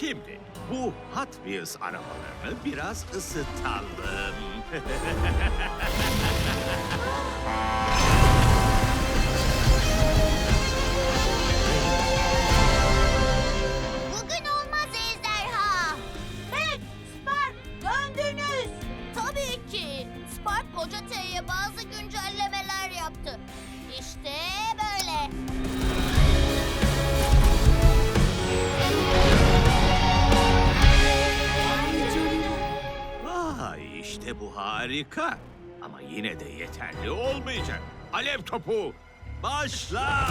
Şimdi bu Hot Wheels arabalarını biraz ısıtalım. Bugün olmaz ejderha. Mac, Spark döndünüz. Tabii ki. Spark Koca T'ye bazı güncellemeler harika. Ama yine de yeterli olmayacak. Alev topu başla.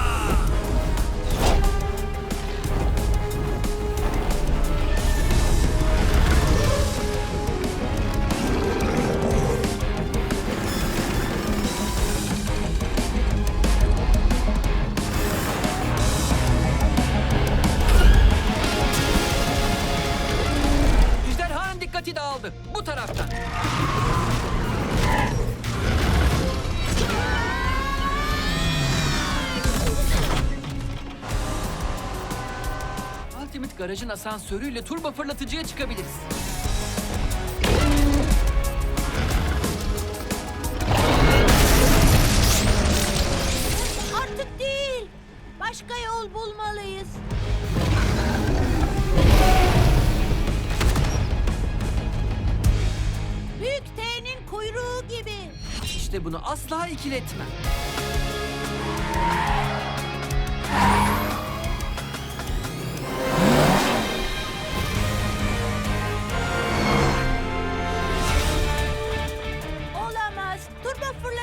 Ejderhanın dikkati dağıldı. Bu taraftan. Garaj'ın asansörüyle turbo fırlatıcıya çıkabiliriz. Artık değil. Başka yol bulmalıyız. Büyük T'nin kuyruğu gibi. İşte bunu asla ikiletmem.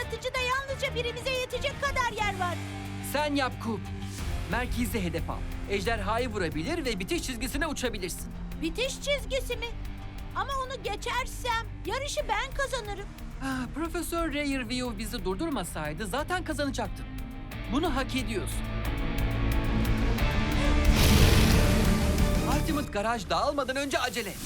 Turbo fırlatıcıda yalnızca birimize yetecek kadar yer var. Sen yap Kup. Merkezi hedef al. Ejderhayı vurabilir ve bitiş çizgisine uçabilirsin. Bitiş çizgisi mi? Ama onu geçersem yarışı ben kazanırım. Ah, Profesör Rearview bizi durdurmasaydı zaten kazanacaktın. Bunu hak ediyorsun. Ultimate Garaj dağılmadan önce acele et.